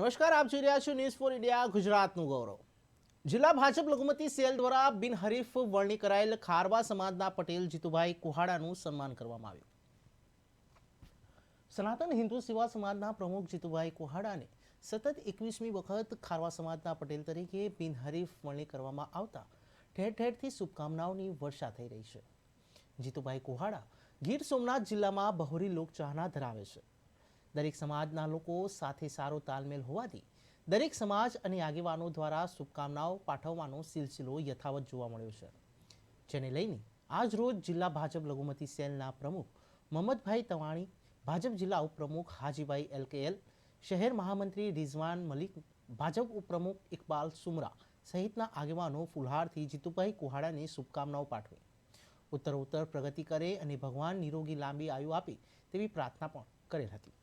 નમસ્કાર, આપ જોઈ રહ્યા છો ન્યૂઝ ફોર ઇન્ડિયા ગુજરાતનું ગૌરવ. જિલ્લા ભાજપ લઘુમતી સેલ દ્વારા બિનહરીફ વરણી કરાયેલ ખારવા સમાજના પટેલ જીતુભાઈ કુહાડાનું સન્માન કરવામાં આવ્યું. સનાતન હિન્દુ સેવા સમાજના પ્રમુખ જીતુભાઈ કુહાડાને સતત એકવીસમી વખત ખારવા સમાજના પટેલ તરીકે બિનહરીફ વરણી કરવામાં આવતા ઠેર ઠેરથી શુભકામનાઓની વર્ષા થઈ રહી છે. જીતુભાઈ કુહાડા ગીર સોમનાથ જિલ્લામાં બહોરી લોકચાહના ધરાવે છે. દરેક સમાજના લોકો સાથે સારો તાલમેલ હોવાથી દરેક સમાજ અને આગેવાનો દ્વારા શુભકામનાઓ પાઠવવાનો સિલસિલો યથાવત જોવા મળ્યો છે. જેને લઈને આજ રોજ જિલ્લા ભાજપ લઘુમતી સેલના પ્રમુખ મોહમ્મદભાઈ તવાણી, ભાજપ જિલ્લા ઉપપ્રમુખ હાજીભાઈ એલકેએલ, શહેર મહામંત્રી રિઝવાન મલિક, ભાજપ ઉપપ્રમુખ ઇકબાલ સુમરા સહિતના આગેવાનો ફુલહારથી જીતુભાઈ કુહાડાને શુભકામનાઓ પાઠવી. ઉત્તરોત્તર પ્રગતિ કરે અને ભગવાન નિરોગી લાંબી આયુ આપે તેવી પ્રાર્થના પણ કરેલ હતી.